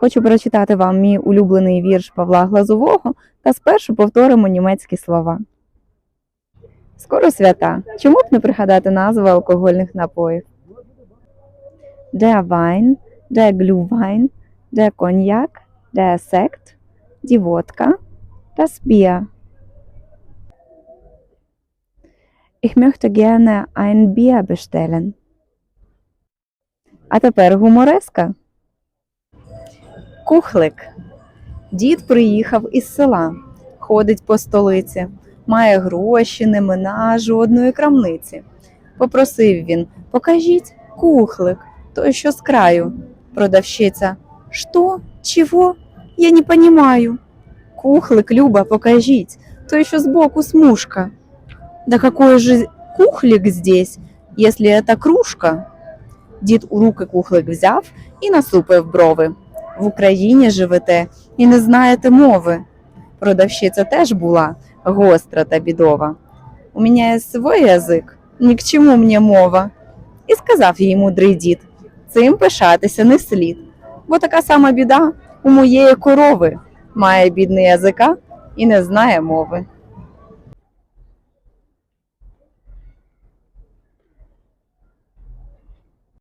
Хочу прочитати вам мій улюблений вірш Павла Глазового та спершу повторимо німецькі слова. Скоро свята. Чому б не пригадати назви алкогольних напоїв? Der Wein, der Glühwein, der Cognac, der Sekt, die Wodka, das Bier. Ich möchte gerne ein Bier bestellen. А тепер гумореска. Кухлик. Дід приїхав із села, ходить по столиці, має гроші, не мина жодної крамниці. Попросив він, покажіть кухлик, той, що з краю. Продавщиця. Що? Чого? Я не понимаю. Кухлик, Люба, покажіть, той, що збоку смужка. Да какой же кухлик здесь, если это кружка? Дід у руки кухлик взяв і насупив брови. В Україні живете і не знаєте мови. Продавщиця теж була гостра та бідова. У мене є свій язик, ні к чому мені мова. І сказав їй мудрий дід, цим пишатися не слід, бо така сама біда у моєї корови має бідний язика і не знає мови.